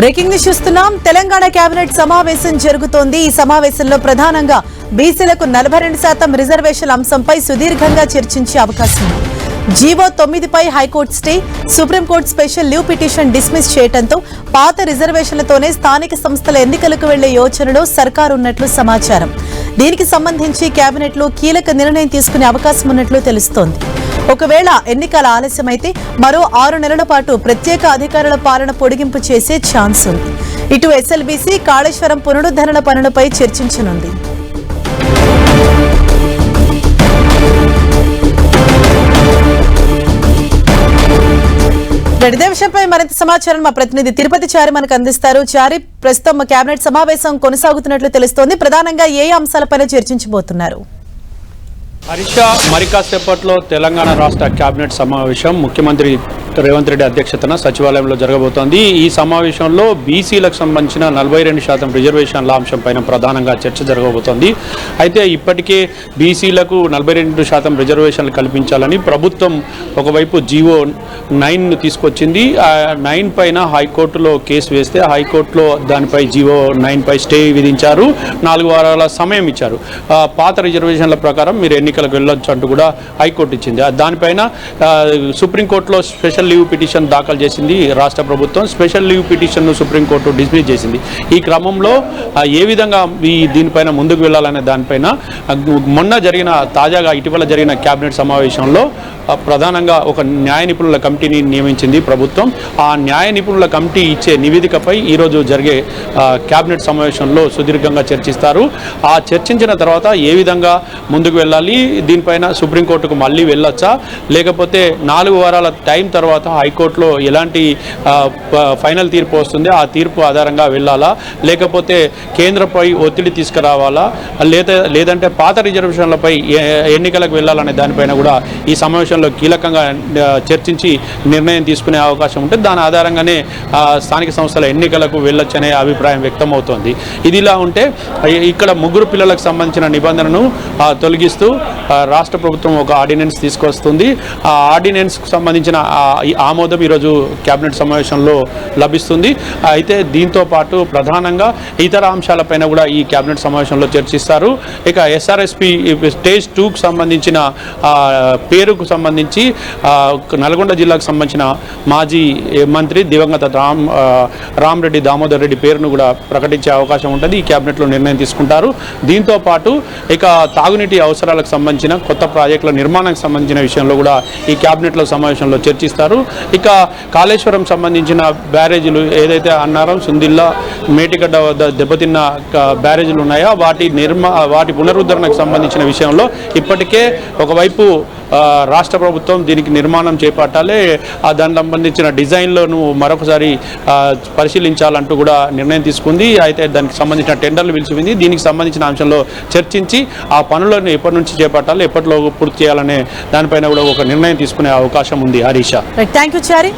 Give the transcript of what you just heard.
Breaking news చూస్తున్నాం. Telangana cabinet సమావేశం జరుగుతోంది. ఈ సమావేశంలో ప్రధానంగా బీసీలకు నలభై రెండు శాతం రిజర్వేషన్ అంశంపై సుదీర్ఘంగా చర్చించే అవకాశం GO తొమ్మిదిపై high court stay supreme court special leave petition dismiss చేయడంతో పాత రిజర్వేషన్లతోనే స్థానిక సంస్థల ఎన్నికలకు వెళ్ళే యోచనలో సర్కారు ఉన్నట్లు సమాచారం. దీనికి సంబంధించి కేబినెట్లో కీలక నిర్ణయం తీసుకునే అవకాశం ఉన్నట్లు తెలుస్తోంది. ఒకవేళ ఎన్నికల ఆలస్యమైతే మరో ఆరు నెలల పాటు ప్రత్యేక అధికారుల పాలన పొడిగింపు చేసే ఛాన్స్ ఉంది. ఇటు ఎస్ఎల్బీసీ కాళేశ్వరం పునరుద్ధరణ పనులపై చర్చించనుంది. ఇదే విషయంపై మరింత సమాచారం మా ప్రతినిధి తిరుపతి చారి మనకు అందిస్తారు. చారి ప్రస్తుతం కేబినెట్ సమావేశం కొనసాగుతున్నట్లు తెలుస్తోంది. ప్రధానంగా ఏ అంశాలపైన చర్చించబోతున్నారు? హరీష మరి కాసేపట్లో తెలంగాణ రాష్ట్ర కేబినెట్ సమావేశం ముఖ్యమంత్రి రేవంత్ రెడ్డి అధ్యక్షతన సచివాలయంలో జరగబోతోంది. ఈ సమావేశంలో బీసీలకు సంబంధించిన నలభై రెండు శాతం రిజర్వేషన్ల అంశంపైన ప్రధానంగా చర్చ జరగబోతోంది. అయితే ఇప్పటికే బీసీలకు నలభై రెండు శాతం రిజర్వేషన్లు కల్పించాలని ప్రభుత్వం ఒకవైపు జీవో నైన్ తీసుకొచ్చింది. ఆ నైన్ పైన హైకోర్టులో కేసు వేస్తే హైకోర్టులో దానిపై జీవో నైన్పై స్టే విధించారు. నాలుగు వారాల సమయం ఇచ్చారు. పాత రిజర్వేషన్ల ప్రకారం మీరు ఎన్నికలకు వెళ్ళొచ్చు అంటూ కూడా హైకోర్టు ఇచ్చింది. దానిపైన సుప్రీంకోర్టులో స్పెషల్ లీవ్ పిటిషన్ దాఖలు చేసింది రాష్ట్ర ప్రభుత్వం. స్పెషల్ లీవ్ పిటిషన్ను సుప్రీంకోర్టు డిస్మిస్ చేసింది. ఈ క్రమంలో ఏ విధంగా ఈ దీనిపైన ముందుకు వెళ్ళాలనే దానిపైన మొన్న జరిగిన తాజాగా ఇటీవల జరిగిన కేబినెట్ సమావేశంలో ప్రధానంగా ఒక న్యాయ నిపుణుల కమిటీని నియమించింది ప్రభుత్వం. ఆ న్యాయ నిపుణుల కమిటీ ఇచ్చే నివేదికపై ఈరోజు జరిగే కేబినెట్ సమావేశంలో సుదీర్ఘంగా చర్చిస్తారు. ఆ చర్చించిన తర్వాత ఏ విధంగా ముందుకు వెళ్ళాలి? దీనిపైన సుప్రీంకోర్టుకు మళ్ళీ వెళ్ళొచ్చా? లేకపోతే నాలుగు వారాల టైం తర్వాత హైకోర్టులో ఎలాంటి ఫైనల్ తీర్పు వస్తుంది? ఆ తీర్పు ఆధారంగా వెళ్ళాలా? లేకపోతే కేంద్రంపై ఒత్తిడి తీసుకురావాలా? లేదా లేదంటే పాత రిజర్వేషన్లపై ఏ- ఎన్నికలకు వెళ్ళాలనే దానిపైన కూడా ఈ సమావేశంలో కీలకంగా చర్చించి నిర్ణయం తీసుకునే అవకాశం ఉంటే దాని ఆధారంగానే స్థానిక సంస్థల ఎన్నికలకు వెళ్ళొచ్చనే అభిప్రాయం వ్యక్తమవుతోంది. ఇది ఇలా ఉంటే ఇక్కడ ముగ్గురు పిల్లలకు సంబంధించిన నిబంధనను తొలగిస్తూ రాష్ట్ర ప్రభుత్వం ఒక ఆర్డినెన్స్ తీసుకొస్తుంది. ఆ ఆర్డినెన్స్కు సంబంధించిన ఈ ఆమోదం ఈరోజు కేబినెట్ సమావేశంలో లభిస్తుంది. అయితే దీంతో పాటు ప్రధానంగా ఇతర అంశాలపైన కూడా ఈ కేబినెట్ సమావేశంలో చర్చిస్తారు. ఇక ఎస్ఆర్ఎస్పి స్టేజ్ టూకు సంబంధించిన పేరుకు సంబంధించి నల్గొండ జిల్లాకు సంబంధించిన మాజీ మంత్రి దివంగత రామ్ రామ్ రెడ్డి దామోదర్ రెడ్డి పేరును కూడా ప్రకటించే అవకాశం ఉంటుంది. ఈ కేబినెట్లో నిర్ణయం తీసుకుంటారు. దీంతో పాటు ఇక తాగునీటి అవసరాలకు సంబంధించిన కొత్త ప్రాజెక్టుల నిర్మాణానికి సంబంధించిన విషయంలో కూడా ఈ కేబినెట్లో సమావేశంలో చర్చిస్తారు. ఇక కాళేశ్వరం సంబంధించిన బ్యారేజీలు ఏదైతే అన్నారం సుందిల్లా మేటిగడ్డ వద్ద దెబ్బతిన్న బ్యారేజీలు ఉన్నాయో వాటి నిర్మా వాటి పునరుద్ధరణకు సంబంధించిన విషయంలో ఇప్పటికే ఒకవైపు రాష్ట్ర ప్రభుత్వం దీనికి నిర్మాణం చేపట్టాలి ఆ దానికి సంబంధించిన డిజైన్లను మరొకసారి పరిశీలించాలంటూ కూడా నిర్ణయం తీసుకుంది. అయితే దానికి సంబంధించిన టెండర్లు పిలిచింది దీనికి సంబంధించిన అంశంలో చర్చించి ఆ పనులను ఎప్పటి నుంచి చేపట్టాలి ఎప్పటిలో పూర్తి చేయాలనే దానిపైన కూడా ఒక నిర్ణయం తీసుకునే అవకాశం ఉంది హరీష. Thank you Chari